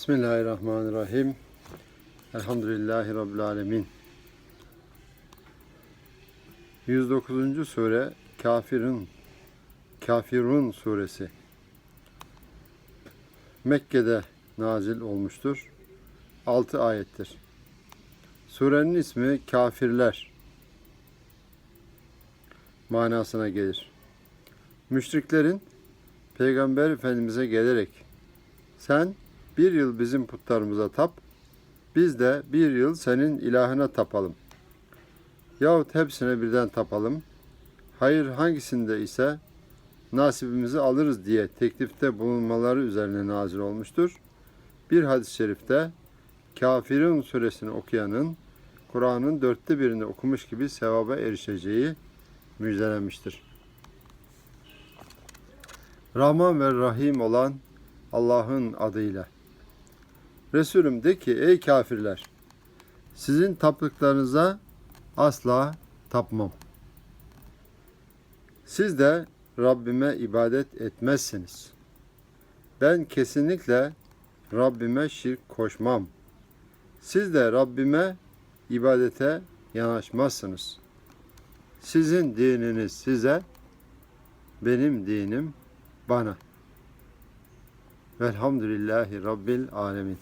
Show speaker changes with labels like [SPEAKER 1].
[SPEAKER 1] Bismillahirrahmanirrahim. Elhamdülillahi Rabbil Alemin. 109. sure Kafirun Kafirun suresi. Mekke'de nazil olmuştur. 6 ayettir. Surenin ismi Kafirler manasına gelir. Müşriklerin Peygamber Efendimiz'e gelerek sen bir yıl bizim putlarımıza tap, biz de bir yıl senin ilahına tapalım. Yahut hepsine birden tapalım. Hayır hangisinde ise nasibimizi alırız diye teklifte bulunmaları üzerine nazil olmuştur. Bir hadis-i şerifte Kafirun suresini okuyanın Kur'an'ın dörtte birini okumuş gibi sevaba erişeceği müjdelenmiştir. Rahman ve Rahim olan Allah'ın adıyla. Resulüm de ki ey kafirler sizin taptıklarınıza asla tapmam. Siz de Rabbime ibadet etmezsiniz. Ben kesinlikle Rabbime şirk koşmam. Siz de Rabbime ibadete yanaşmazsınız. Sizin dininiz size, benim dinim bana. Velhamdülillahi Rabbil Alemin.